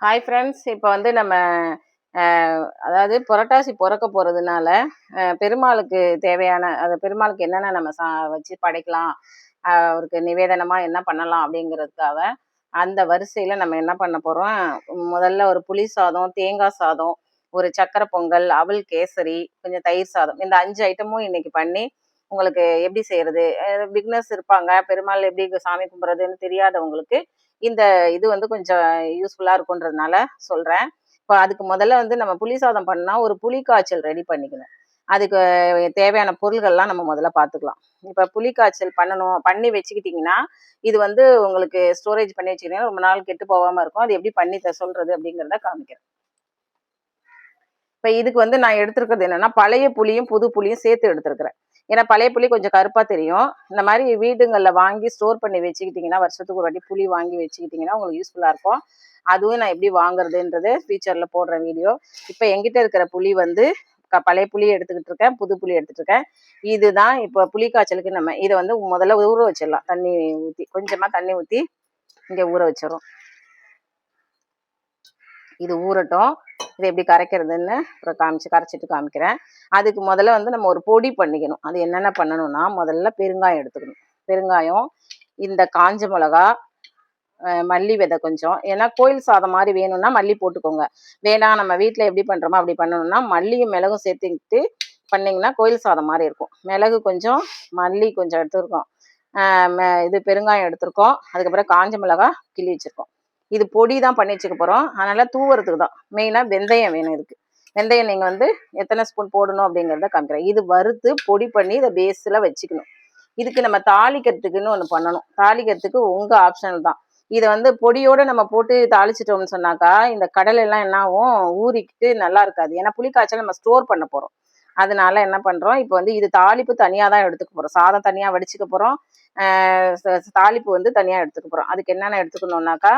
Hi friends இப்போ வந்து நம்ம அதாவது புரட்டாசி பிறக்க போகிறதுனால பெருமாளுக்கு தேவையான அது பெருமாளுக்கு என்னென்ன நம்ம சா வச்சு படைக்கலாம் அவருக்கு நிவேதனமாக என்ன பண்ணலாம் அப்படிங்கிறதுக்காக அந்த வரிசையில் நம்ம என்ன பண்ண போகிறோம் முதல்ல ஒரு புளி சாதம் தேங்காய் சாதம் ஒரு சக்கரை பொங்கல் அவல் கேசரி கொஞ்சம் தயிர் சாதம் இந்த அஞ்சு ஐட்டமும் இன்னைக்கு பண்ணி உங்களுக்கு எப்படி செய்யறது? பிக்னஸ் இருப்பாங்க பெருமாள் எப்படி சாமி கும்பிட்றதுன்னு தெரியாதவங்களுக்கு இந்த இது வந்து கொஞ்சம் யூஸ்ஃபுல்லாக இருக்குன்றதுனால சொல்கிறேன் இப்போ அதுக்கு முதல்ல வந்து நம்ம புளி சாதம் பண்ணால் ஒரு புளி காய்ச்சல் ரெடி பண்ணிக்கணும். அதுக்கு தேவையான பொருள்கள்லாம் நம்ம முதல்ல பார்த்துக்கலாம் இப்போ புளி காய்ச்சல் பண்ணணும் பண்ணி வச்சுக்கிட்டிங்கன்னா இது வந்து உங்களுக்கு ஸ்டோரேஜ் பண்ணி வச்சுக்கிட்டீங்கன்னா ரொம்ப நாள் கெட்டு போகாமல் இருக்கும். அது எப்படி பண்ணி த சொல்கிறது அப்படிங்கிறத காமிக்கிறேன். இப்போ இதுக்கு வந்து நான் எடுத்துருக்கிறது என்னென்னா பழைய புளியும் புது புளியும் சேர்த்து எடுத்துருக்குறேன். ஏன்னா பழைய புளி கொஞ்சம் கருப்பாக தெரியும். இந்த மாதிரி வீடுங்களில் வாங்கி ஸ்டோர் பண்ணி வச்சுக்கிட்டிங்கன்னா வருஷத்துக்கு ஒரு வாட்டி புளி வாங்கி வச்சுக்கிட்டிங்கன்னா உங்களுக்கு யூஸ்ஃபுல்லாக இருக்கும். அதுவும் நான் எப்படி வாங்குறதுன்றது ஃபியூச்சரில் போடுற வீடியோ. இப்போ எங்கிட்ட இருக்கிற புளி வந்து க- பழைய புளி எடுத்துக்கிட்டு இருக்கேன் புது புளி எடுத்துட்டு இருக்கேன். இதுதான் இப்போ புளி காய்ச்சலுக்கு நம்ம இதை வந்து முதல்ல ஊற வச்சிடலாம். தண்ணி ஊற்றி கொஞ்சமாக தண்ணி ஊற்றி இங்கே ஊற வச்சிடும் இது ஊறட்டும். இது எப்படி கரைக்கிறதுன்னு அப்புறம் காமிச்சு கரைச்சிட்டு காமிக்கிறேன். அதுக்கு முதல்ல வந்து நம்ம ஒரு பொடி பண்ணிக்கணும். அது என்னென்ன பண்ணணும்னா முதல்ல பெருங்காயம் எடுத்துக்கணும். பெருங்காயம் இந்த காஞ்ச மிளகா மல்லி விதை கொஞ்சம். ஏன்னா கோயில் சாதம் மாதிரி வேணும்னா மல்லி போட்டுக்கோங்க. வேணாம் நம்ம வீட்டில் எப்படி பண்ணுறோமோ அப்படி பண்ணணும்னா மல்லியும் மிளகும் சேர்த்துக்கிட்டு பண்ணிங்கன்னா கோயில் சாதம் மாதிரி இருக்கும். மிளகு கொஞ்சம் மல்லி கொஞ்சம் எடுத்துருக்கோம். இது பெருங்காயம் எடுத்திருக்கோம். அதுக்கப்புறம் காஞ்ச மிளகா கிள்ளி வச்சுருக்கோம். இது பொடி தான் பண்ணி வச்சுக்க போகிறோம் அதனால் தூவுறதுக்கு தான். மெயினாக வெந்தயம் வேணும் இதுக்கு. வெந்தயம் நீங்கள் வந்து எத்தனை ஸ்பூன் போடணும் அப்படிங்கிறத காமிக்கிறேன். இது வறுத்து பொடி பண்ணி இதை பேஸில் வச்சுக்கணும். இதுக்கு நம்ம தாளிக்கிறதுக்குன்னு ஒன்று பண்ணணும். தாளிக்கிறதுக்கு உங்கள் ஆப்ஷனல் தான். இதை வந்து பொடியோடு நம்ம போட்டு தாளிச்சிட்டோம்னு சொன்னாக்கா இந்த கடலை எல்லாம் என்ன ஆகும்? ஊறிக்கிட்டு நல்லா இருக்காது. ஏன்னா புளிக்காய்ச்சல் நம்ம ஸ்டோர் பண்ண போகிறோம் அதனால என்ன பண்ணுறோம் இப்போ வந்து இது தாளிப்பு தனியாக தான் எடுத்துக்க போகிறோம் சாதம் தனியாக வடிச்சுக்க போகிறோம் தாளிப்பு வந்து தனியாக எடுத்துக்க போகிறோம் அதுக்கு என்னென்ன எடுத்துக்கணுன்னாக்கா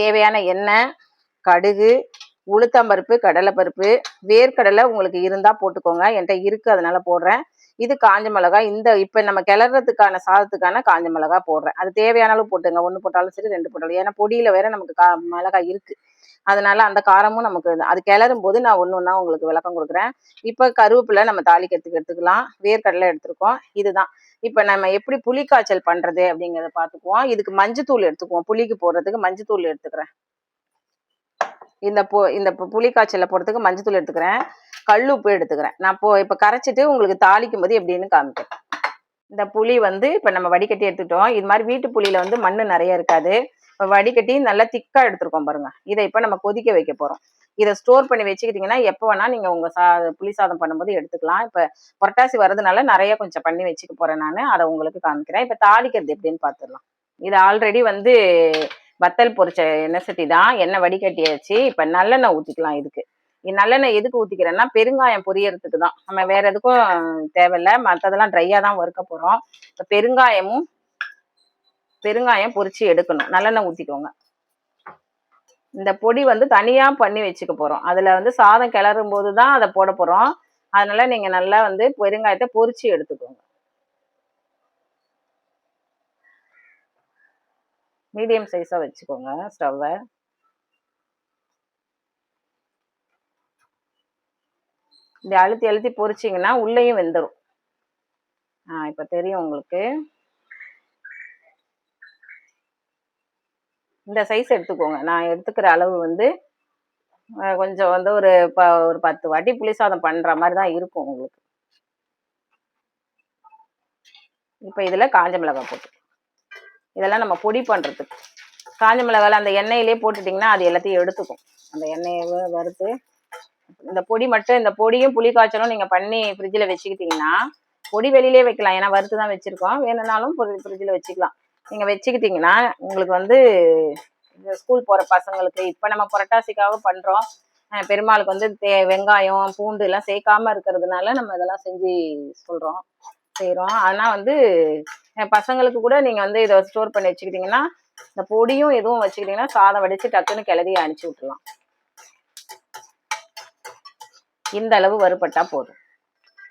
தேவையான எண்ணெய் கடுகு உளுத்தம்பருப்பு கடலைப்பருப்பு வேர்க்கடலை உங்களுக்கு இருந்தால் போட்டுக்கோங்க. என்கிட்ட இருக்குது அதனால போடுறேன். இது காஞ்ச மிளகா இந்த இப்போ நம்ம கிளறதுக்கான சாதத்துக்கான காஞ்ச மிளகா போடுறேன். அது தேவையான அளவு போட்டுங்க ஒன்று போட்டாலும் சரி ரெண்டு போட்டாலும் ஏன்னா பொடியில் வேற நமக்கு கா மிளகா இருக்குது அதனால அந்த காரமும் நமக்கு அது கிளறும் போது நான் ஒன்று ஒன்றா உங்களுக்கு விளக்கம் கொடுக்குறேன். இப்போ கருவேப்பிலை நம்ம தாளிக்கிறதுக்கு எடுத்துக்கலாம். வேர்க்கடலை எடுத்துருக்கோம். இதுதான். இப்போ நம்ம எப்படி புளி காய்ச்சல் பண்ணுறது அப்படிங்கிறத பார்த்துக்குவோம். இதுக்கு மஞ்சத்தூள் எடுத்துக்குவோம். புளிக்கு போடுறதுக்கு மஞ்சத்தூள் எடுத்துக்கிறேன். இந்த பு இந்த புளி காய்ச்சலில் போடுறதுக்கு மஞ்சத்தூள் எடுத்துக்கிறேன். கல் உப்பு எடுத்துக்கிறேன். நான் இப்போ இப்போ கரைச்சிட்டு உங்களுக்கு தாளிக்கும் போது எப்படின்னு காமிக்கிறேன். இந்த புளி வந்து இப்போ நம்ம வடிகட்டி எடுத்துட்டோம் இது மாதிரி வீட்டு புளியில் வந்து மண் நிறைய இருக்காது. வடிகட்டி நல்லா திக்கா எடுத்துருக்கோம் பாருங்க. இதை இப்போ நம்ம கொதிக்க வைக்க போறோம். இதை ஸ்டோர் பண்ணி வச்சுக்கிட்டிங்கன்னா எப்போ வேணா நீங்கள் உங்கள் சா புளி சாதம் பண்ணும்போது எடுத்துக்கலாம். இப்போ புரட்டாசி வர்றதுனால நிறைய கொஞ்சம் பண்ணி வச்சுக்க போகிறேன் நான். அதை உங்களுக்கு காமிக்கிறேன். இப்போ தாளிக்கிறது எப்படின்னு பார்த்துடலாம் இது ஆல்ரெடி வந்து வத்தல் பொரிச்ச எண்ணெய் சட்டி தான். எண்ணெய் வடிகட்டியாச்சு. இப்போ நல்லெண்ணெய் ஊற்றிக்கலாம் இதுக்கு. நல்லெண்ணெய் எதுக்கு ஊற்றிக்கிறேன்னா பெருங்காயம் பொரியறதுக்கு தான். நம்ம வேற எதுக்கும் தேவையில்ல. மற்றதெல்லாம் ட்ரையாக தான் வறுக்க போகிறோம் இப்போ பெருங்காயமும் பெருங்காயம் பொரிச்சு எடுக்கணும். நல்லெண்ணெய் ஊற்றிக்கோங்க இந்த பொடி வந்து தனியாக பண்ணி வச்சுக்க போகிறோம் அதில் வந்து சாதம் கிளறும் போது தான் அதை போட போகிறோம் அதனால நீங்கள் நல்லா வந்து பெருங்காயத்தை பொரிச்சு எடுத்துக்கோங்க. மீடியம் சைஸாக வச்சுக்கோங்க ஸ்டவ்வை இப்படி அழுத்தி அழுத்தி பொரிச்சிங்கன்னா உள்ளேயும் வெந்துடும் ஆ இப்போ தெரியும் உங்களுக்கு. இந்த சைஸ் எடுத்துக்கோங்க. நான் எடுத்துக்கிற அளவு வந்து கொஞ்சம் வந்து ஒரு ப ஒரு பத்து வாட்டி புளிசாதம் பண்ணுற மாதிரி தான் இருக்கும் உங்களுக்கு. இப்போ இதில் காஞ்ச மிளகாய் போட்டு. இதெல்லாம் நம்ம பொடி பண்ணுறதுக்கு காஞ்ச மிளகாயில் அந்த எண்ணெயிலே போட்டுட்டிங்கன்னா அது எல்லாத்தையும் எடுத்துக்கும். அந்த எண்ணெயை வறுத்து இந்த பொடி மட்டும் இந்த பொடியும் புளி காய்ச்சலும் நீங்கள் பண்ணி ஃப்ரிட்ஜில் வச்சுக்கிட்டிங்கன்னா பொடி வெளியிலே வைக்கலாம். ஏன்னா வறுத்து தான் வச்சுருக்கோம். வேணும்னாலும் ஃப்ரிட்ஜில் வச்சுக்கலாம். நீங்கள் வச்சுக்கிட்டிங்கன்னா உங்களுக்கு வந்து இந்த ஸ்கூல் போகிற பசங்களுக்கு இப்போ நம்ம புரட்டாசிக்காக பண்ணுறோம் பெருமாளுக்கு வந்து தே வெங்காயம் பூண்டு எல்லாம் சேர்க்காம இருக்கிறதுனால நம்ம இதெல்லாம் செஞ்சு சொல்கிறோம் செய்கிறோம் ஆனால் வந்து பசங்களுக்கு கூட நீங்கள் வந்து இதை ஸ்டோர் பண்ணி வச்சுக்கிட்டிங்கன்னா இந்த பொடியும் எதுவும் வச்சுக்கிட்டிங்கன்னா சாதம் வடித்து டக்குன்னு கிளறி அனுப்பிச்சி விட்டுலாம் இந்த அளவு வறுபட்டா போதும்.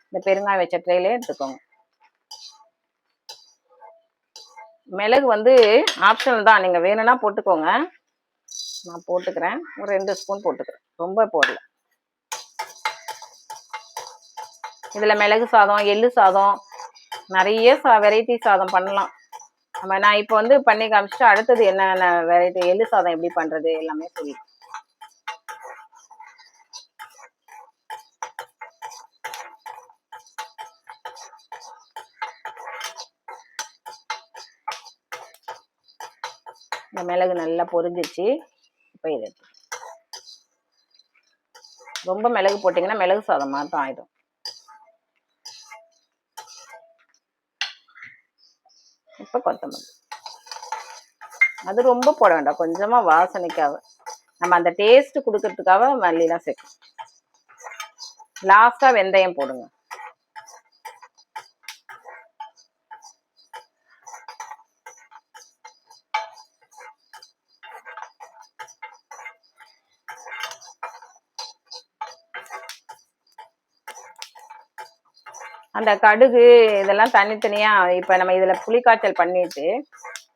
இந்த பெருங்காயம் வச்ச ட்ரேலே எடுத்துக்கோங்க. மிளகு வந்து ஆப்ஷனல் தான். நீங்கள் வேணும்னா போட்டுக்கோங்க. நான் போட்டுக்கிறேன். ஒரு ரெண்டு ஸ்பூன் போட்டுக்கிறேன். ரொம்ப போடல. இதில் மிளகு சாதம் எள்ளு சாதம் நிறைய சா வெரைட்டி சாதம் பண்ணலாம். நம்ம நான் இப்போ வந்து பண்ணி காமிச்சிட்டு அடுத்தது என்னென்ன வெரைட்டி எள்ளு சாதம் எப்படி பண்ணுறது எல்லாமே சொல்லி மிளகு நல்லா பொரிஞ்சிச்சு. இப்போ இது ரொம்ப மிளகு போட்டிங்கன்னா மிளகு சாதம் மாட்டம் ஆயிடும். இப்போ கொத்தமல்லி. அது ரொம்ப போட வேண்டாம். கொஞ்சமா வாசனைக்காக. நம்ம அந்த டேஸ்ட் கொடுக்கறதுக்காக மல்லிலாம் சேர்க்கணும். லாஸ்டா வெந்தயம் போடுங்க. அந்த கடுகு இதெல்லாம் தனித்தனியா இப்ப நம்ம இதுல புளிக்காய்ச்சல் பண்ணிட்டு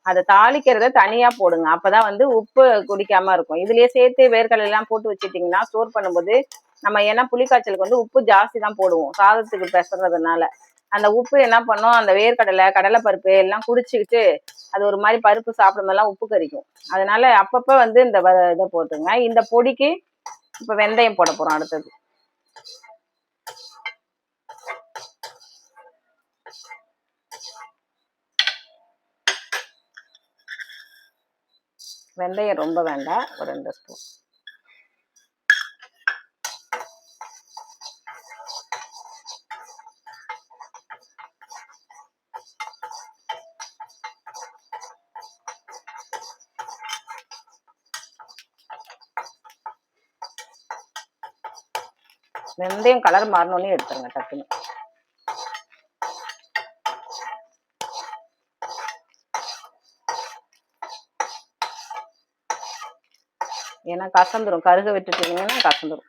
அதை தாளிக்கிறத தனியா போடுங்க. அப்பதான் வந்து உப்பு குடிக்காம இருக்கும். இதுலயே சேர்த்து வேர்க்கடலை எல்லாம் போட்டு வச்சுட்டீங்கன்னா ஸ்டோர் பண்ணும்போது நம்ம ஏன்னா புளிக்காய்ச்சலுக்கு வந்து உப்பு ஜாஸ்தி தான் போடுவோம். சாதத்துக்கு பெசுறதுனால. அந்த உப்பு என்ன பண்ணும்? அந்த வேர்க்கடலை கடலை பருப்பு எல்லாம் குடிச்சுக்கிட்டு அது ஒரு மாதிரி பருப்பு சாப்பிடும்போதெல்லாம் உப்பு கறிக்கும் அதனால அப்பப்ப வந்து இந்த வ- இதை போட்டுங்க. இந்த பொடிக்கு இப்ப வெந்தயம் போட போறோம் அடுத்தது. வெந்தயம் ரொம்ப வேண்டாம். ஒரு ரெண்டு ஸ்பூன் வெந்தயம் கலர் மாறணும்னு எடுத்துருங்க டக்குன்னு. ஏன்னா கசந்துரும். கருக விட்டுட்டீங்கன்னா கசந்துரும்.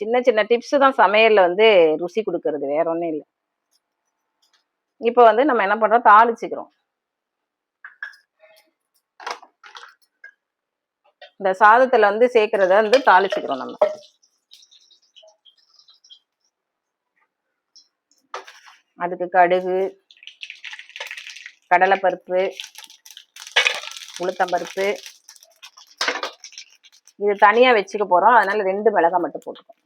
சின்ன சின்ன டிப்ஸ் தான் சமையலில் வந்து ருசி கொடுக்கறது. வேற ஒன்றும் இல்லை. இப்போ வந்து நம்ம என்ன பண்றோம்? தாளிச்சுக்கிறோம். இந்த சாதத்துல வந்து சேர்க்கறத வந்து தாளிச்சுக்கிறோம் நம்ம. அதுக்கு கடுகு கடலைப்பருப்பு உளுத்தம்பருப்பு இது தனியா வச்சுக்க போறோம். அதனால ரெண்டு மிளகாய் மட்டும் போட்டுக்கோம்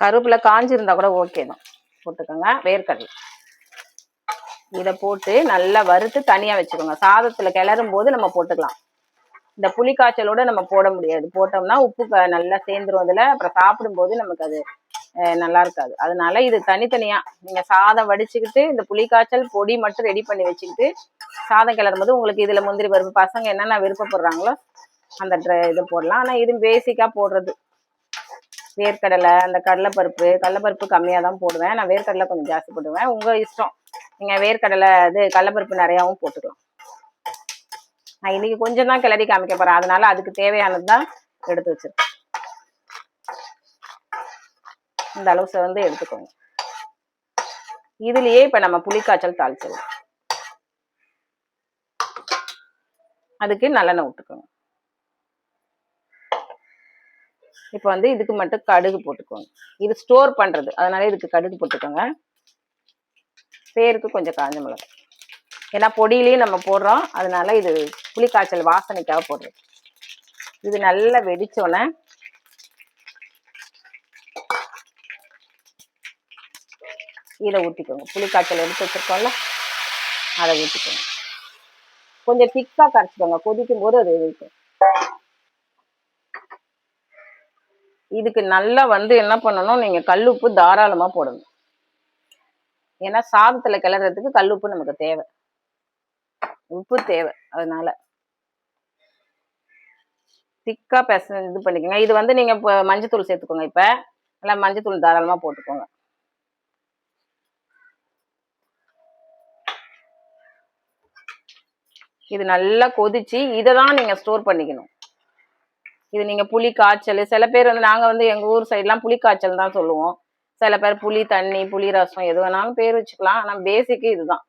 கருவேப்பிலை காஞ்சிருந்தா கூட ஓகே தான். போட்டுக்கோங்க. வேர்க்கடலை. இதை போட்டு நல்லா வறுத்து தனியாக வச்சுக்கோங்க. சாதத்தில் கிளறும் போது நம்ம போட்டுக்கலாம். இந்த புளி காய்ச்சலோட நம்ம போட முடியாது. போட்டோம்னா உப்பு நல்லா சேர்ந்துரும் அதில். அப்புறம் சாப்பிடும்போது நமக்கு அது நல்லா இருக்காது. அதனால இது தனித்தனியா நீங்க சாதம் வடிச்சுக்கிட்டு இந்த புளி காய்ச்சல் பொடி மட்டும் ரெடி பண்ணி வச்சுக்கிட்டு சாதம் கிளறும் போது உங்களுக்கு இதுல முந்திரி பருப்பு பசங்க என்னென்ன விருப்பப்படுறாங்களோ அந்த ட்ர- இது போடலாம். ஆனா இது பேசிக்கா போடுறது. வேர்க்கடலை அந்த கடலைப்பருப்பு கடலைப்பருப்பு கம்மியாக தான் போடுவேன். நான் வேர்க்கடலை கொஞ்சம் ஜாஸ்தி போடுவேன் உங்கள் இஷ்டம். நீங்கள் வேர்க்கடலை இது கடலைப்பருப்பு நிறையாவும் போட்டுக்கலாம். நான் இன்னைக்கு கொஞ்சம் தான் கிளறி காமிக்க போகிறேன் அதனால அதுக்கு தேவையானது தான் எடுத்து வச்சிருக்கேன். இந்த அளவு சிறந்து எடுத்துக்கோங்க. இதுலயே இப்ப நம்ம புளிக்காய்ச்சல் தாளிச்சிடலாம். அதுக்கு நல்லெண்ணெய் விட்டுக்கோங்க இப்போ வந்து இதுக்கு மட்டும் கடுகு போட்டுக்கோங்க. இது ஸ்டோர் பண்றது. அதனால இதுக்கு கடுகு போட்டுக்கோங்க. பேருக்கு கொஞ்சம் காஞ்ச மிளகாய் ஏன்னா பொடியிலையும் நம்ம போடுறோம். அதனால இது புளிக்காய்ச்சல் வாசனைக்காக போடுறது. இது நல்லா வெடிச்சோன்னே கீழே ஊற்றிக்கோங்க புளிக்காய்ச்சல் எடுத்து வச்சுருக்கோம்ல அதை ஊற்றிக்கோங்க கொஞ்சம் திக்காக கரைச்சிக்கோங்க. கொதிக்கும் போது அது இருக்கும் இதுக்கு நல்லா வந்து என்ன பண்ணணும்? நீங்கள் கல் உப்பு தாராளமாக போடணும். ஏன்னா சாதத்தில் கிளறதுக்கு உப்பு நமக்கு தேவை. உப்பு தேவை அதனால. திக்காக பெச இது பண்ணிக்கோங்க. இது வந்து நீங்கள் இப்போ மஞ்சத்தூள் சேர்த்துக்கோங்க இப்போ. நல்லா மஞ்சத்தூள் தாராளமாக போட்டுக்கோங்க. இது நல்லா கொதிச்சு இதை தான் நீங்க ஸ்டோர் பண்ணிக்கணும். இது நீங்க புளி காய்ச்சல் சில பேர் வந்து நாங்க வந்து எங்க ஊர் சைட்லாம் புளி காய்ச்சல் தான் சொல்லுவோம். சில பேர் புளி தண்ணி புளி ரசம் எது வேணாலும் பேர் வச்சுக்கலாம். ஆனால் பேசிக்கு இதுதான்.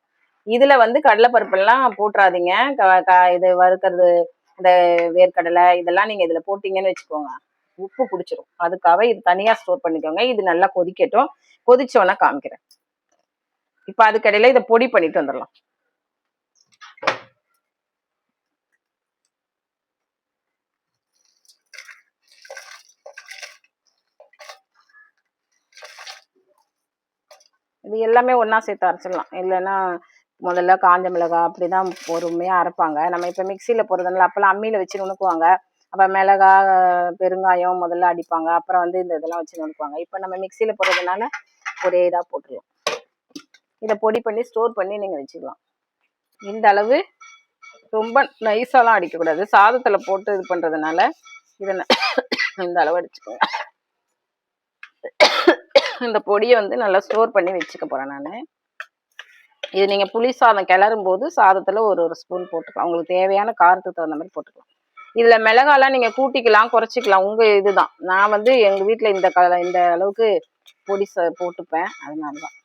இதுல வந்து கடலைப்பருப்பெல்லாம் போட்டுறாதீங்க. க- க- இது வறுக்கிறது இந்த வேர்க்கடலை இதெல்லாம் நீங்க இதுல போட்டீங்கன்னு வச்சுக்கோங்க. உப்பு பிடிச்சிரும். அதுக்காக இது தனியா ஸ்டோர் பண்ணிக்கோங்க. இது நல்லா கொதிக்கட்டும். கொதிச்சோன்னா காமிக்கிறேன். இப்ப அதுக்கடையில இதை பொடி பண்ணிட்டு வந்துடலாம். இது எல்லாமே ஒன்றா சேர்த்து அரைச்சிடலாம். இல்லைன்னா முதல்ல காஞ்ச மிளகாய் அப்படிதான் பொறுமையாக அரைப்பாங்க. நம்ம இப்போ மிக்சியில் போடுறதுனால அப்போல்லாம் அம்மியில் வச்சு நுணுக்குவாங்க. அப்போ மிளகாய் பெருங்காயம் முதல்ல அடிப்பாங்க. அப்புறம் வந்து இந்த இதெல்லாம் வச்சு நுணுக்குவாங்க. இப்போ நம்ம மிக்சியில் போடுறதுனால ஒரே இதாக போட்டுருவோம் இதை பொடி பண்ணி ஸ்டோர் பண்ணி நீங்கள் வச்சுக்கலாம் இந்த அளவு ரொம்ப நைஸாலாம் அடிக்கக்கூடாது. சாதத்தில் போட்டு இது பண்ணுறதுனால இதை இந்த அளவு அடிச்சுக்கோங்க. இந்த பொடியை வந்து நல்லா ஸ்டோர் பண்ணி வச்சுக்க போகிறேன் நான். இது நீங்கள் புளி சாதம் கிளறும் போது சாதத்தில் ஒரு ஒரு ஸ்பூன் போட்டுக்கலாம். உங்களுக்கு தேவையான காரத்துக்கு தகுந்த மாதிரி போட்டுக்கலாம். இதில் மிளகாலாம் நீங்கள் கூட்டிக்கலாம் குறைச்சிக்கலாம். உங்கள் இதுதான். நான் வந்து எங்கள் வீட்டில் இந்த க இந்த அளவுக்கு பொடி ச- போட்டுப்பேன். அதனாலதான்.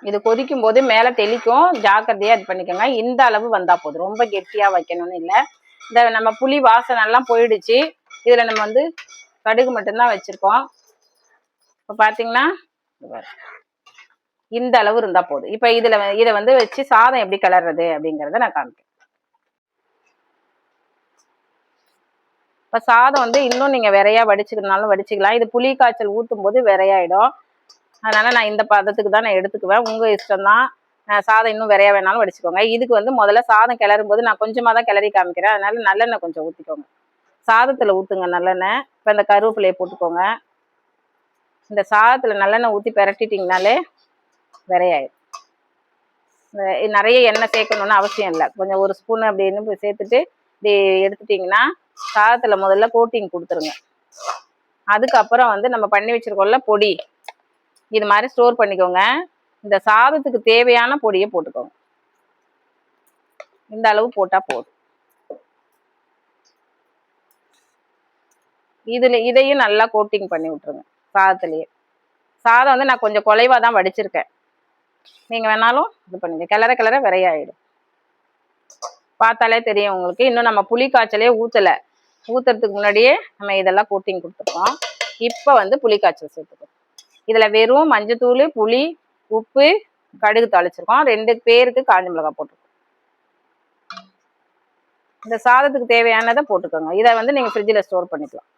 இது கொதிக்கும் போது மேலே தெளிக்கும். ஜாக்கிரதையாக இது பண்ணிக்கோங்க. இந்த அளவு வந்தால் போதும். ரொம்ப கெட்டியாக வைக்கணும்னு இல்லை. இந்த நம்ம புளி வாசனெல்லாம் போயிடுச்சு. இதில் நம்ம வந்து கடுகு மட்டும்தான் வச்சுருக்கோம். இப்போ பார்த்தீங்கன்னா இந்த அளவு இருந்தால் போதும். இப்போ இதில் இதை வந்து வச்சு சாதம் எப்படி கிளறது அப்படிங்கிறத நான் காமிக்கிறேன். இப்போ சாதம் வந்து இன்னும் நீங்கள் விரையா வடிச்சுக்கணுனாலும் வடிச்சுக்கலாம். இது புளி காய்ச்சல் ஊற்றும் போது விரையாயிடும் அதனால நான் இந்த பதத்துக்கு தான் நான் எடுத்துக்குவேன். உங்கள் இஷ்டம் தான் சாதம் இன்னும் விரையா வேணாலும் வடிச்சுக்கோங்க. இதுக்கு வந்து முதல்ல சாதம் கிளறும் போது நான் கொஞ்சமாக தான் கிளறி காமிக்கிறேன். அதனால நல்லெண்ணெய் கொஞ்சம் ஊற்றிக்கோங்க சாதத்தில் ஊற்றுங்க நல்லெண்ணெய். இப்போ இந்த கருவேப்பிலையை போட்டுக்கோங்க. இந்த சாதத்தில் நல்லெண்ணெய் ஊற்றி பிரட்டிட்டிங்கனாலே விரையாயிடும் நிறைய எண்ணெய் சேர்க்கணும்னு அவசியம் இல்லை. கொஞ்சம் ஒரு ஸ்பூன் அப்படின்னு சேர்த்துட்டு இப்படி எடுத்துட்டிங்கன்னா சாதத்தில் முதல்ல கோட்டிங் கொடுத்துருங்க. அதுக்கப்புறம் வந்து நம்ம பண்ணி வச்சுருக்கோம்ல பொடி. இது மாதிரி ஸ்டோர் பண்ணிக்கோங்க. இந்த சாதத்துக்கு தேவையான பொடியை போட்டுக்கோங்க. இந்த அளவு போட்டா போதும். இதுல இதையும் நல்லா கோட்டிங் பண்ணி விட்டுருங்க சாதத்துலயே. சாதம் வந்து நான் கொஞ்சம் குலைவா தான் வடிச்சிருக்கேன். நீங்க வேணாலும் இது பண்ணுங்க. கிளற கிளற விரையாயிடும். பார்த்தாலே தெரியும் உங்களுக்கு. இன்னும் நம்ம புளி காய்ச்சலே ஊத்தல. ஊத்துறதுக்கு முன்னாடியே நம்ம இதெல்லாம் கோட்டிங் கொடுத்துருக்கோம். இப்போ வந்து புளி காய்ச்சல் சேர்த்துக்கோம் இதுல வெறும் மஞ்சத்தூள் புளி உப்பு கடுகு தாளிச்சிருக்கோம். ரெண்டு பேருக்கு காஞ்ச மிளகாய் போட்டுருக்கோம் இந்த சாதத்துக்கு தேவையானதை போட்டுக்கோங்க. இதை வந்து நீங்கள் ஃப்ரிட்ஜில் ஸ்டோர் பண்ணிக்கலாம்.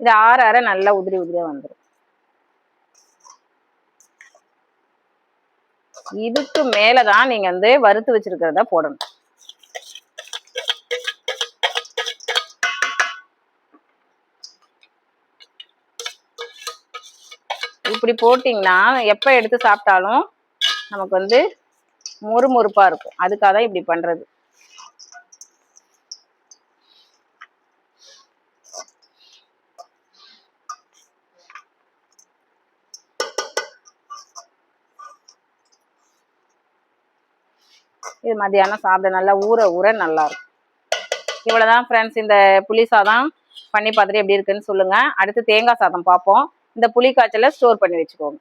இது ஆற ஆற நல்லா உதிரி உதிரியாக வந்துடும் இதுக்கு மேலதான் நீங்க வந்து வறுத்து வச்சிருக்கிறத போடணும். இப்படி போட்டிங்கன்னா எப்ப எடுத்து சாப்பிட்டாலும் நமக்கு வந்து மொறுமொறுப்பா இருக்கும். அதுக்காக தான் இப்படி பண்றது. இது மதியானம் சாப்பிட நல்லா ஊற ஊற நல்லாயிருக்கும். இவ்வளோதான் ஃப்ரெண்ட்ஸ் இந்த புளி சாதம் பண்ணி பார்த்துட்டு எப்படி இருக்குன்னு சொல்லுங்கள் அடுத்து தேங்காய் சாதம் பார்ப்போம். இந்த புளி காய்ச்சலை ஸ்டோர் பண்ணி வச்சுக்கோங்க.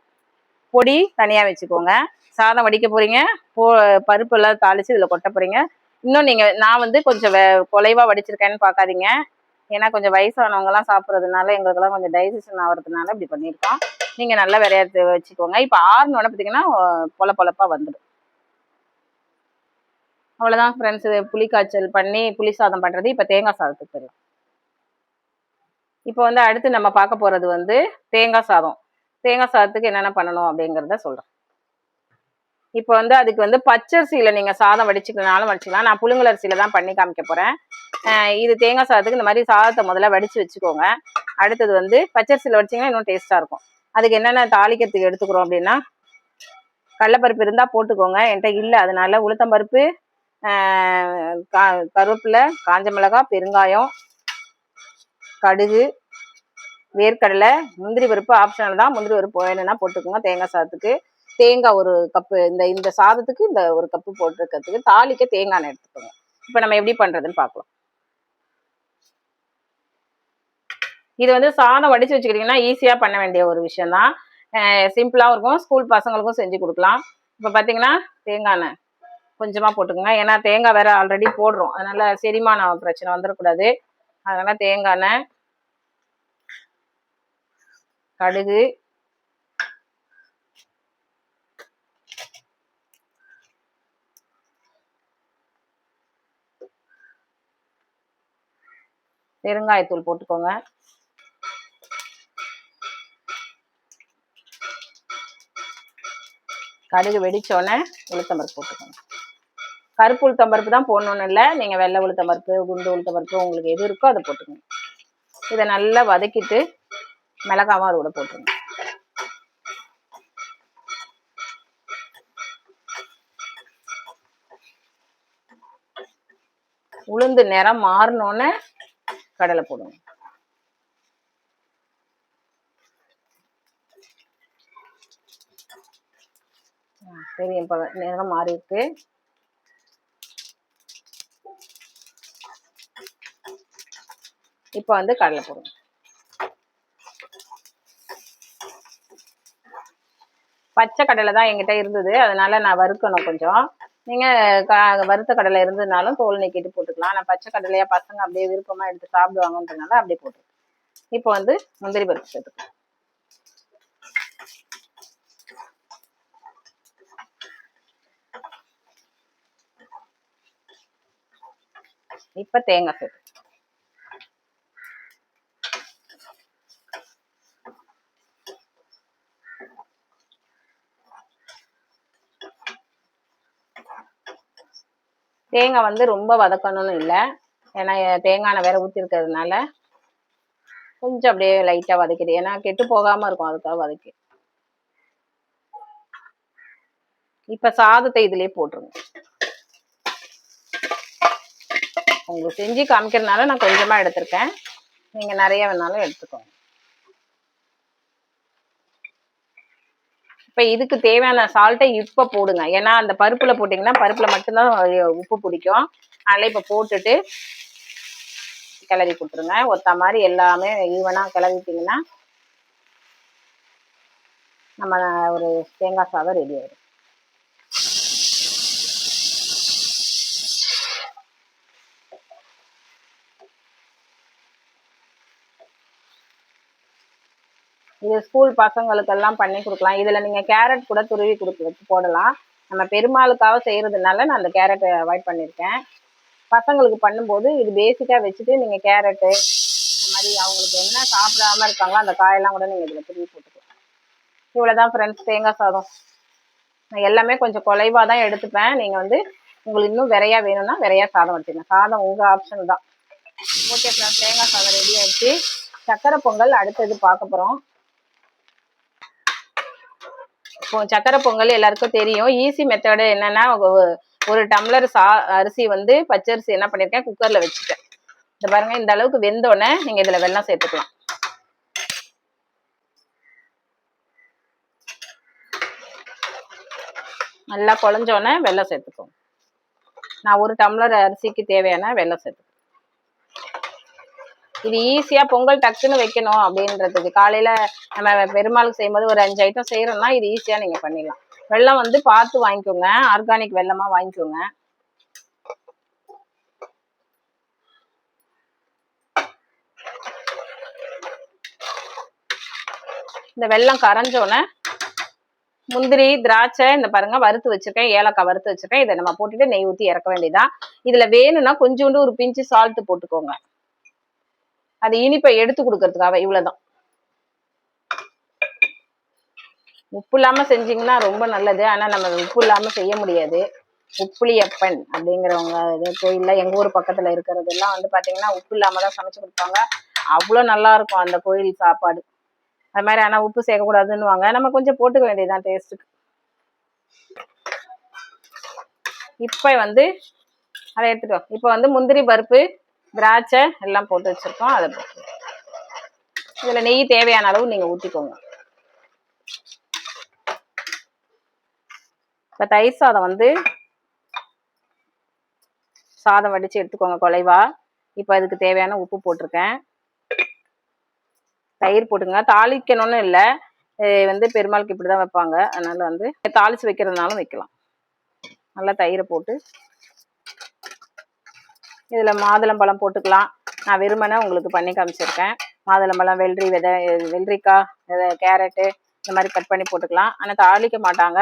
பொடி தனியாக வச்சுக்கோங்க. சாதம் வடிக்க போகிறீங்க போ பருப்பு எல்லாம் தாளித்து இதில் கொட்ட போகிறீங்க இன்னும் நீங்கள் நான் வந்து கொஞ்சம் வ குலைவா வடிச்சிருக்கேன்னு பார்க்காதீங்க. ஏன்னா கொஞ்சம் வயசானவங்கலாம் சாப்பிட்றதுனால எங்களுக்கெல்லாம் கொஞ்சம் டைஜஷன் ஆகிறதுனால இப்படி பண்ணியிருக்கோம். நீங்கள் நல்லா விளையாட்டு வச்சுக்கோங்க. இப்போ ஆறுனோட பார்த்தீங்கன்னா பொல பொழப்பாக வந்துடும். அவ்வளோதான் ஃப்ரெண்ட்ஸ் புளி காய்ச்சல் பண்ணி புளி சாதம் பண்ணுறது இப்போ தேங்காய் சாதத்துக்கு தெரியும் இப்போ வந்து அடுத்து நம்ம பார்க்க போகிறது வந்து தேங்காய் சாதம். தேங்காய் சாதத்துக்கு என்னென்ன பண்ணணும் அப்படிங்கிறத சொல்கிறேன் இப்போ வந்து அதுக்கு வந்து பச்சரிசியில் நீங்கள் சாதம் வடிச்சுக்கலனாலும் வடிச்சுக்கலாம். நான் புழுங்கல் அரிசியில தான் பண்ணி காமிக்க போகிறேன் இது தேங்காய் சாதத்துக்கு இந்த மாதிரி சாதத்தை முதல்ல வடித்து வச்சுக்கோங்க. அடுத்தது வந்து பச்சரிசியில் வடிச்சிங்கன்னா இன்னும் டேஸ்ட்டாக இருக்கும். அதுக்கு என்னென்ன தாளிக்கிறதுக்கு எடுத்துக்கிறோம் அப்படின்னா கடலப்பருப்பு இருந்தால் போட்டுக்கோங்க. என்கிட்ட இல்லை அதனால உளுத்தம்பருப்பு கா கருவேப்பிலை காஞ்ச மிளகாய் பெருங்காயம் கடுகு வேர்க்கடலை முந்திரி பருப்பு ஆப்ஷனல் தான். முந்திரி பருப்பு வேணும்னா போட்டுக்கோங்க தேங்காய் சாதத்துக்கு. தேங்காய் ஒரு கப்பு இந்த இந்த சாதத்துக்கு இந்த ஒரு கப்பு போட்டுருக்கிறதுக்கு தாளிக்க தேங்காய் எண்ணெய் எடுத்துக்கோங்க. இப்போ நம்ம எப்படி பண்ணுறதுன்னு பார்க்கலாம். இது வந்து சாதம் வடித்து வச்சுக்கிட்டிங்கன்னா ஈஸியாக பண்ண வேண்டிய ஒரு விஷயம் தான் சிம்பிளாகவும் இருக்கும். ஸ்கூல் பசங்களுக்கும் செஞ்சு கொடுக்கலாம். இப்போ பார்த்தீங்கன்னா தேங்காய் எண்ணெய். கொஞ்சமாக போட்டுக்கோங்க. ஏன்னா தேங்காய் வேற ஆல்ரெடி போடுறோம். அதனால செரிமான பிரச்சனை வந்துடக்கூடாது அதனால தேங்காய் எண்ணெய் கடுகு பெருங்காயத்தூள் போட்டுக்கோங்க. கடுகு வெடிச்சோடனே உளுத்தம்பருப்பு போட்டுக்கோங்க. கருப்பு உளுத்தம்பருப்பு தான் போடணும்னு இல்லை. நீங்கள் வெள்ளை உளுத்தம்பருப்பு குண்டு உளுத்தம்பருப்பு உங்களுக்கு எது இருக்கோ அதை போட்டுக்கோங்க. இதை நல்லா வதக்கிட்டு மிளகாவும் அதோட போட்டுருங்க உளுந்து நிறம் மாறினோன்னே கடலை போடுங்க. தெரியும் இப்போ நிறம் மாறி இருக்கு இப்போ வந்து கடலை போடுங்க. பச்சை கடலை தான் எங்கிட்ட இருந்தது. அதனால நான் வறுக்கணும் கொஞ்சம். நீங்கள் வறுத்த கடலை இருந்ததுனாலும் தோல் நீக்கிட்டு போட்டுக்கலாம். நான் பச்சை கடலையாக பசங்க அப்படியே விருப்பமாக எடுத்து சாப்பிடுவாங்கன்றனால அப்படியே போட்டு இப்போ வந்து முந்திரி பருப்பு சேர்த்துக்கலாம். இப்போ தேங்காய் சேர்த்து தேங்காய் வந்து ரொம்ப வதக்கணும்னு இல்லை. ஏன்னா தேங்காய் எண்ணெய் வேற ஊற்றிருக்கிறதுனால கொஞ்சம் அப்படியே லைட்டாக வதக்கிடு. ஏன்னா கெட்டு போகாமல் இருக்கும். அதுக்காக வதக்கி. இப்போ சாதத்தை இதுலேயே போட்டுருங்க. உங்களுக்கு செஞ்சு காமிக்கிறதுனால நான் கொஞ்சமாக எடுத்திருக்கேன். நீங்கள் நிறைய வேணாலும் எடுத்துக்கோங்க. இப்போ இதுக்கு தேவையான சால்ட்டை இப்போ போடுங்க. ஏன்னா அந்த பருப்பில் போட்டிங்கன்னா பருப்பில் மட்டும்தான் உப்பு பிடிக்கும். அதில் இப்போ போட்டுட்டு கிளறி கொடுத்துருங்க. ஒத்த மாதிரி எல்லாமே ஈவனாக கிளறிட்டிங்கன்னா நம்ம ஒரு தேங்காய் சாதம் ரெடி ஆயிடும். இது ஸ்கூல் பசங்களுக்கெல்லாம் பண்ணி கொடுக்கலாம். இதில் நீங்கள் கேரட் கூட துருவி கொடுத்து வச்சு போடலாம். நம்ம பெருமாளுக்காக செய்கிறதுனால நான் அந்த கேரட்டை அவாய்ட் பண்ணியிருக்கேன் பசங்களுக்கு பண்ணும்போது இது பேசிக்காக வச்சுட்டு நீங்கள் கேரட்டு இந்த மாதிரி அவங்களுக்கு என்ன சாப்பிடாம இருக்காங்களோ அந்த காயெல்லாம் கூட நீங்கள் இதில் துருவி போட்டுக்கலாம். இவ்வளோ தான் ஃப்ரெண்ட்ஸ் தேங்காய் சாதம். நான் எல்லாமே கொஞ்சம் குலைவாக தான் எடுத்துப்பேன். நீங்கள் வந்து உங்களுக்கு இன்னும் விரையா வேணும்னா விரையா சாதம் வச்சுக்கோங்க சாதம் உங்கள் ஆப்ஷன் தான். ஓகே ஃப்ரெண்ட்ஸ் தேங்காய் சாதம் ரெடி ஆகிடுச்சு சக்கரை பொங்கல் அடுத்தது பார்க்க போகிறோம் சக்கரை பொங்கல் எல்லாருக்கும் தெரியும். ஈஸி மெத்தடு என்னன்னா ஒரு டம்ளர் சா அரிசி வந்து பச்சரிசி என்ன பண்ணியிருக்கேன் குக்கர்ல வச்சுட்டேன். இந்த பாருங்க இந்த அளவுக்கு வெந்தோடனே நீங்க இதுல வெள்ளம் சேர்த்துக்கலாம். நல்லா குழஞ்சோடனே வெள்ளம் சேர்த்துக்கோங்க. நான் ஒரு டம்ளர் அரிசிக்கு தேவையான வெள்ளம் சேர்த்துக்கோங்க இது ஈஸியாக பொங்கல் டக்குன்னு வைக்கணும் அப்படின்றதுக்கு. காலையில் நம்ம பெருமாளுக்கு செய்யும்போது ஒரு அஞ்சு ஐட்டம் செய்யறோம்னா இது ஈஸியாக நீங்கள் பண்ணிடலாம். வெள்ளம் வந்து பார்த்து வாங்கிக்கோங்க. ஆர்கானிக் வெள்ளமா வாங்கிக்கோங்க. இந்த வெள்ளம் கரைஞ்சோன்னே முந்திரி திராட்சை இந்த பாருங்க வறுத்து வச்சிருக்கேன். ஏலக்காய் வறுத்து வச்சிருக்கேன். இதை நம்ம போட்டுட்டு நெய் ஊற்றி இறக்க வேண்டியதான் இதுல வேணும்னா கொஞ்சோண்டு ஒரு பிஞ்சு சால்ட் போட்டுக்கோங்க. அது இனிப்பை எடுத்து கொடுக்கறதுக்காக இவ்வளவுதான். உப்பு இல்லாம செஞ்சீங்கன்னா ரொம்ப நல்லது. ஆனா நம்ம உப்பு இல்லாம செய்ய முடியாது. உப்புளியப்பன் அப்படிங்கிறவங்க இது கோயில்ல எங்க ஊர் பக்கத்துல இருக்கிறதெல்லாம் வந்து பாத்தீங்கன்னா உப்பு இல்லாம தான் சமைச்சு கொடுப்பாங்க. அவ்வளோ நல்லா இருக்கும் அந்த கோயில் சாப்பாடு. அது மாதிரி ஆனா உப்பு சேர்க்கக்கூடாதுன்னுவாங்க. நம்ம கொஞ்சம் போட்டுக்க வேண்டியதுதான் டேஸ்ட்டுக்கு இப்போ வந்து அதை எடுத்துட்டோம் இப்போ வந்து முந்திரி பருப்பு திராட்சை எல்லாம் போட்டு வச்சிருக்கோம். அதை போட்டு நெய் தேவையான அளவு நீங்கள் ஊற்றிக்கோங்க இப்போ தயிர் சாதம் வந்து சாதம் வடித்து எடுத்துக்கோங்க குலைவா. இப்போ அதுக்கு தேவையான உப்பு போட்டிருக்கேன். தயிர் போட்டுங்க தாளிக்கணும்னு இல்லை. வந்து பெருமாளுக்கு இப்படி தான் வைப்பாங்க. அதனால் வந்து தாளித்து வைக்கிறதுனாலும் வைக்கலாம். நல்லா தயிரை போட்டு இதில் மாதுளம்பழம் போட்டுக்கலாம். நான் வெறுமனே உங்களுக்கு பண்ணி காமிச்சிருக்கேன். மாதுளம்பழம் வெள்ளரி விதை வெள்ளரிக்காய் விதை கேரட்டு இந்த மாதிரி கட் பண்ணி போட்டுக்கலாம். ஆனால் தாளிக்க மாட்டாங்க.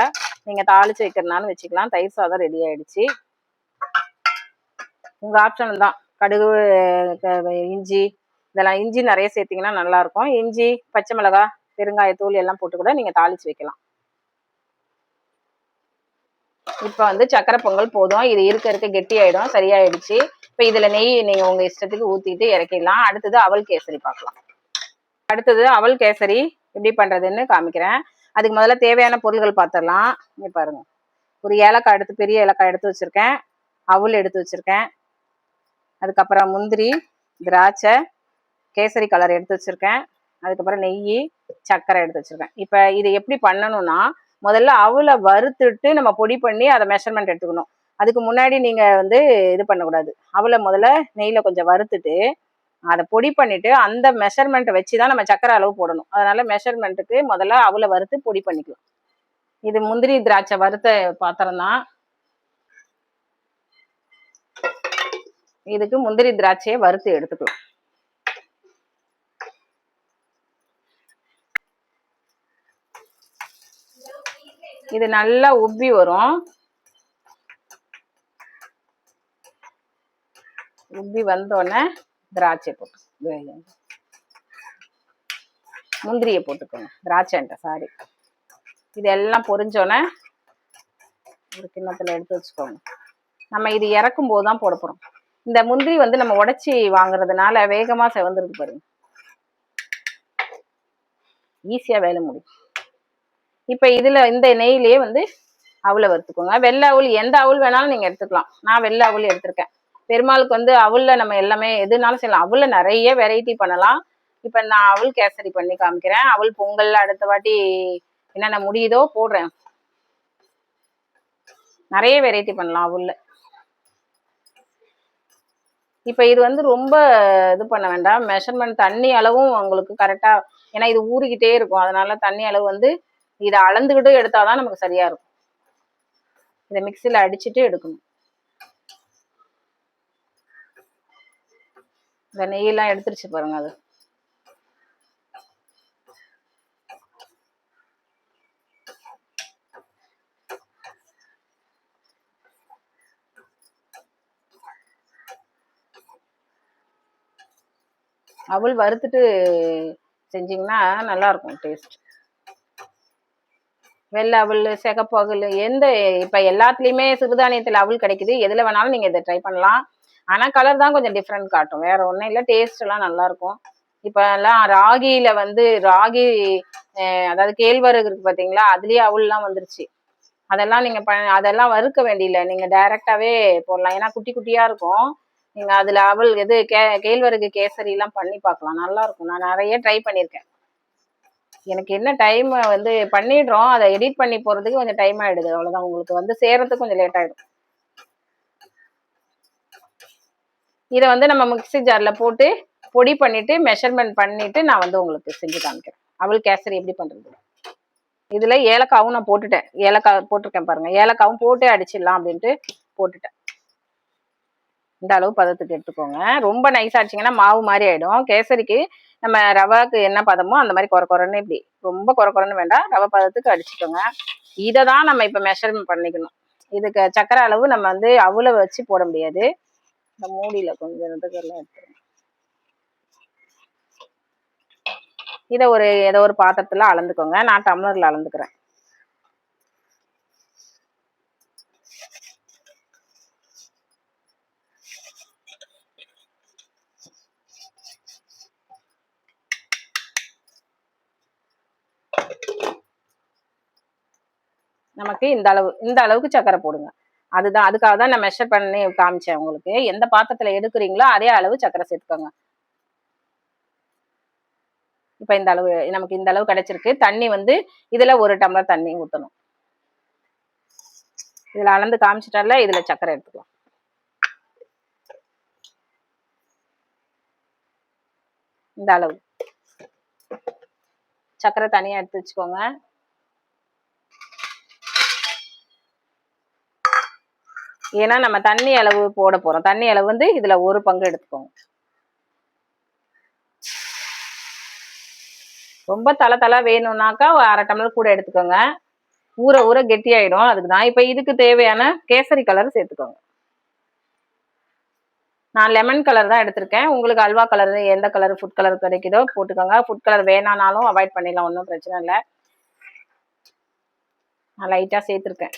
நீங்கள் தாளித்து வைக்கிறனாலும் வச்சுக்கலாம். தயிர் சாதம் ரெடி ஆகிடுச்சு உங்கள் ஆப்ஷன் தான். கடுகு இஞ்சி இதெல்லாம் இஞ்சி நிறைய சேர்த்திங்கன்னா நல்லாயிருக்கும் இஞ்சி பச்சை மிளகா பெருங்காயத்தூள் எல்லாம் போட்டு கூட நீங்கள் தாளித்து வைக்கலாம். இப்போ வந்து சக்கரை பொங்கல் போதும். இது இருக்க இருக்க கெட்டி ஆகிடும் சரியாயிடுச்சு. இப்போ இதில் நெய் நீங்க உங்கள் இஷ்டத்துக்கு ஊற்றிட்டு இறக்கிடலாம். அடுத்தது அவல் கேசரி பார்க்கலாம். அடுத்தது அவல் கேசரி எப்படி பண்ணுறதுன்னு காமிக்கிறேன். அதுக்கு முதல்ல தேவையான பொருள்கள் பார்த்துடலாம் இங்கே பாருங்கள் ஒரு ஏலக்காய் எடுத்து பெரிய ஏலக்காய் எடுத்து வச்சுருக்கேன். அவல் எடுத்து வச்சுருக்கேன். அதுக்கப்புறம் முந்திரி திராட்சை கேசரி கலர் எடுத்து வச்சுருக்கேன். அதுக்கப்புறம் நெய் சர்க்கரை எடுத்து வச்சுருக்கேன். இப்போ இது எப்படி பண்ணணும்னா முதல்ல அவளை வறுத்துட்டு நம்ம பொடி பண்ணி அதை மெஷர்மெண்ட் எடுத்துக்கணும். அதுக்கு முன்னாடி நீங்கள் வந்து இது பண்ணக்கூடாது. அவளை முதல்ல நெய்யில் கொஞ்சம் வறுத்துட்டு அதை பொடி பண்ணிட்டு அந்த மெஷர்மெண்ட்டை வச்சு தான் நம்ம சக்கரை அளவு போடணும். அதனால மெஷர்மெண்ட்டுக்கு முதல்ல அவளை வறுத்து பொடி பண்ணிக்கலாம். இது முந்திரி திராட்சை வறுத்த பாத்திரம் தான். இதுக்கு முந்திரி திராட்சையை வறுத்து எடுத்துக்கலாம். இது நல்லா உப்பி வரும். உப்பி வந்தோடனே திராட்சை போட்டு முந்திரியை போட்டுக்கோங்க. திராட்சைன்ட்ட சாரி இதெல்லாம் பொறிஞ்சோடனே ஒரு கிண்ணத்தில் எடுத்து வச்சுக்கோங்க. நம்ம இது இறக்கும் போது தான் போட போகிறோம் இந்த முந்திரி வந்து நம்ம உடச்சி வாங்குறதுனால வேகமாக செவந்துருக்கு பாருங்க. ஈஸியாக வேலை முடியும். இப்போ இதில் இந்த நெய்லேயே வந்து அவளை வறுத்துக்கோங்க. வெள்ளை அவுள் எந்த அவுள் வேணாலும் நீங்கள் எடுத்துக்கலாம். நான் வெள்ளை அவுள் எடுத்திருக்கேன். பெருமாளுக்கு வந்து அவளில் நம்ம எல்லாமே எதுனாலும் செய்யலாம். அவளில் நிறைய வெரைட்டி பண்ணலாம். இப்போ நான் அவள் கேசரி பண்ணி காமிக்கிறேன். அவள் பொங்கல் அடுத்த வாட்டி என்னென்ன முடியுதோ போடுறேன். நிறைய வெரைட்டி பண்ணலாம் அவளில். இப்போ இது வந்து ரொம்ப இது பண்ண வேண்டாம். மெஷர்மெண்ட் தண்ணி அளவும் உங்களுக்கு கரெக்டாக ஏன்னா இது ஊறிக்கிட்டே இருக்கும். அதனால தண்ணி அளவு வந்து இதை அளந்துக்கிட்டு எடுத்தாதான் நமக்கு சரியா இருக்கும். இதை மிக்சியில் அடிச்சுட்டு எடுக்கணும். இந்த நெய்யெல்லாம் எடுத்துருச்சு பாருங்க அது. அவள் வறுத்துட்டு செஞ்சிங்கன்னா நல்லாயிருக்கும் டேஸ்ட். வெள்ளை அவல் சிகப்பு அவள் எந்த இப்போ எல்லாத்துலேயுமே சிறுதானியத்தில் அவள் கிடைக்குது. எதில் வேணாலும் நீங்கள் இதை ட்ரை பண்ணலாம். ஆனால் கலர் தான் கொஞ்சம் டிஃப்ரெண்ட் காட்டும். வேற ஒன்றும் இல்லை டேஸ்ட் எல்லாம் நல்லாயிருக்கும் இப்போ எல்லாம் ராகியில் வந்து ராகி அதாவது கேழ்வரகு இருக்குது பார்த்தீங்களா அதுலேயே அவல்லாம் வந்துருச்சு. அதெல்லாம் நீங்கள் ப அதெல்லாம் வறுக்க வேண்டியில்லை. நீங்கள் டைரெக்டாகவே போடலாம். ஏன்னா குட்டி குட்டியாக இருக்கும். நீங்கள் அதில் அவள் எது கே கேழ்வரகு கேசரிலாம் பண்ணி பார்க்கலாம் நல்லாயிருக்கும் நான் நிறைய ட்ரை பண்ணியிருக்கேன். எனக்கு என்ன டைம் வந்து பண்ணிடுறோம். அதை எடிட் பண்ணி போகிறதுக்கு கொஞ்சம் டைம் ஆகிடுது அவ்வளோதான் உங்களுக்கு வந்து சேரத்துக்கு கொஞ்சம் லேட் ஆகிடும் இதை வந்து நம்ம மிக்சி ஜாரில் போட்டு பொடி பண்ணிவிட்டு மெஷர்மெண்ட் பண்ணிவிட்டு நான் வந்து உங்களுக்கு செஞ்சு காமிக்கிறேன். அவள் கேசரி எப்படி பண்ணுறது இதில் ஏலக்காவும் நான் போட்டுட்டேன். ஏலக்காய் போட்டிருக்கேன் பாருங்கள் ஏலக்காவும் போட்டு அடிச்சிடலாம் அப்படின்ட்டு போட்டுட்டேன். இந்த அளவு பதத்துக்கு எடுத்துக்கோங்க. ரொம்ப நைஸ் ஆச்சுங்கன்னா மாவு மாதிரி ஆகிடும் கேசரிக்கு நம்ம ரவாக்கு என்ன பதமோ அந்த மாதிரி குறை குறைன்னு இப்படி ரொம்ப குறை குறைன்னு வேண்டாம். ரவை பதத்துக்கு அடிச்சுக்கோங்க. இதை தான் நம்ம இப்போ மெஷர்மெண்ட் பண்ணிக்கணும். இதுக்கு சக்கரை அளவு நம்ம வந்து அவ்வளோ வச்சு போட முடியாது. இந்த மூடியில கொஞ்சம் இதுக்கெல்லாம் எடுத்துருங்க. இதை ஒரு ஏதோ ஒரு பாத்திரத்துல அளந்துக்கோங்க. நான் டம்ளர்ல அளந்துக்கிறேன். நமக்கு இந்த அளவு இந்த அளவுக்கு சக்கரை போடுங்க. அதுதான். அதுக்காக தான் நான் மெஷர் பண்ணி காமிச்சேன் உங்களுக்கு. எந்த பாத்திரத்தில் எடுக்கிறீங்களோ அதே அளவு சக்கரை சேர்த்துக்கோங்க. இப்போ இந்த அளவு நமக்கு இந்த அளவு கிடைச்சிருக்கு. தண்ணி வந்து இதுல ஒரு டம்ளர் தண்ணி ஊற்றணும் இதுல அளந்து காமிச்சிட்டால இதுல சக்கரை எடுத்துக்கலாம். இந்த அளவு. சக்கரை தனியா எடுத்து வச்சுக்கோங்க. ஏன்னா நம்ம தண்ணி அளவு போட போறோம். தண்ணி அளவு வந்து இதுல ஒரு பங்கு எடுத்துக்கோங்க. ரொம்ப தலை தலை வேணும்னாக்கா அரை டம்ளர் கூட எடுத்துக்கோங்க. ஊற ஊற கெட்டியாயிடும். அதுக்கு தான் இப்போ இதுக்கு தேவையான கேசரி கலர் சேர்த்துக்கோங்க. நான் லெமன் கலர் தான் எடுத்திருக்கேன். உங்களுக்கு அல்வா கலர் எந்த கலர் ஃபுட் கலர் கிடைக்குதோ போட்டுக்கோங்க. ஃபுட் கலர் வேணானாலும் அவாய்ட் பண்ணிடலாம். ஒன்றும் பிரச்சனை இல்லை. நான் லைட்டாக சேர்த்துருக்கேன்.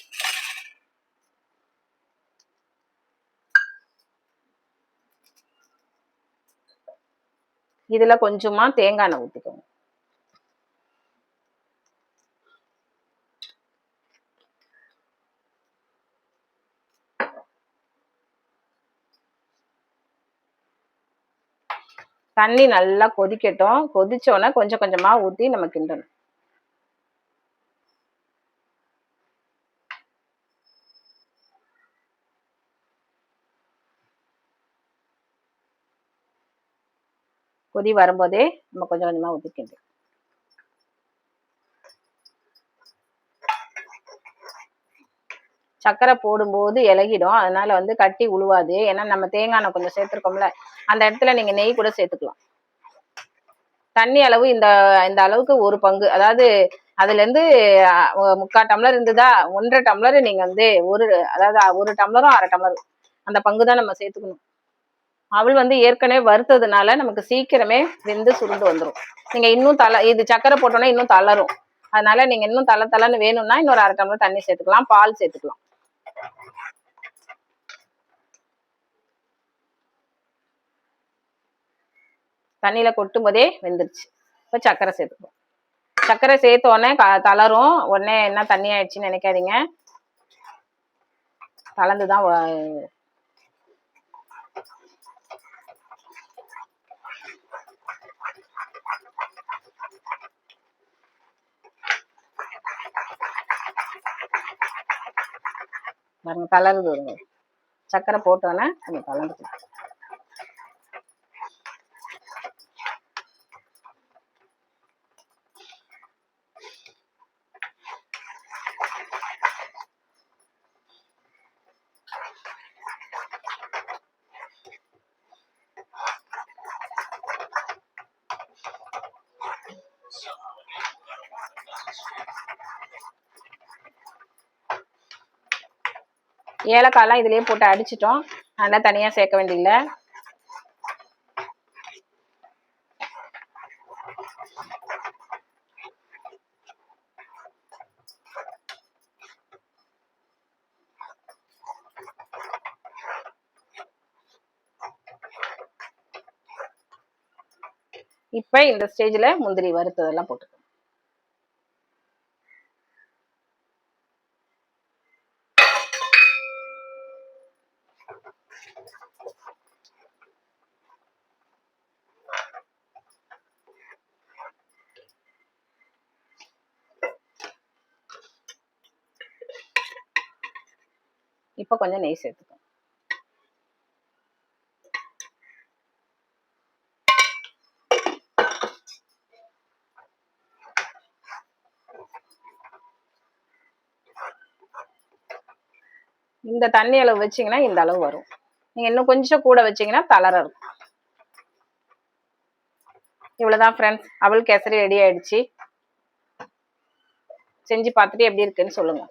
இதில் கொஞ்சமா தேங்காய் எண்ணெய் ஊற்றிக்கோங்க தண்ணி நல்லா கொதிக்கட்டும். கொதிச்சோன்னே கொஞ்சம் கொஞ்சமா ஊற்றி நம்ம கிண்டணும். கொதி வரும்போதே நம்ம கொஞ்சம் கொஞ்சமா ஊற்றிக்கிண்டு கிண்டணும் சர்க்கரை போடும்போது இலகிடும். அதனால வந்து கட்டி உழுவாது. ஏன்னா நம்ம தேங்காய் கொஞ்சம் சேர்த்துருக்கோம்ல அந்த இடத்துல நீங்க நெய் கூட சேர்த்துக்கலாம். தண்ணி அளவு இந்த இந்த அளவுக்கு ஒரு பங்கு. அதாவது அதுல இருந்து முக்கால் டம்ளர் இருந்ததா ஒன்றரை டம்ளர் நீங்க வந்து ஒரு அதாவது ஒரு டம்ளரும் அரை டம்ளர் அந்த பங்கு தான் நம்ம சேர்த்துக்கணும். அவள் வந்து ஏற்கனவே வறுத்ததுனால நமக்கு சீக்கிரமே வெந்து சுருண்டு வந்துடும் நீங்க இன்னும் தல இது சக்கரை போட்டோன்னா இன்னும் தளரும். அதனால நீங்க இன்னும் தலை தலைன்னு வேணும்னா இன்னொரு அரை டம்ளர் தண்ணி சேர்த்துக்கலாம் பால் சேர்த்துக்கலாம். தண்ணியில கொட்டும் போதே வெந்துருச்சு. இப்போ சர்க்கரை சேர்த்துக்கலாம் சர்க்கரை சேர்த்த உடனே க தளரும். உடனே என்ன தண்ணி ஆயிடுச்சுன்னு நினைக்காதீங்க. கலந்து தான் வ- பாருங்க கலருது. வருங்க சர்க்கரை போட்டோன்னே கொஞ்சம் கலந்துக்கலாம் ஏலக்காய்லாம் இதுலயே போட்டு அடிச்சிட்டோம். நல்லா தனியா சேர்க்க வேண்டியதில்லை. இப்ப இந்த ஸ்டேஜ்ல முந்திரி வறுத்ததெல்லாம் போட்டுக்கணும் இப்ப கொஞ்சம் நெய் சேர்த்துக்கணும் இந்த தண்ணி அளவு வச்சீங்கன்னா இந்த அளவு வரும். நீங்க இன்னும் கொஞ்சம் கூட வச்சீங்கன்னா தளர இருக்கும். இவ்வளோதான் ஃப்ரெண்ட்ஸ் அவள் கேசரி ரெடி ஆயிடுச்சு. செஞ்சு பார்த்துட்டு எப்படி இருக்குன்னு சொல்லுங்க.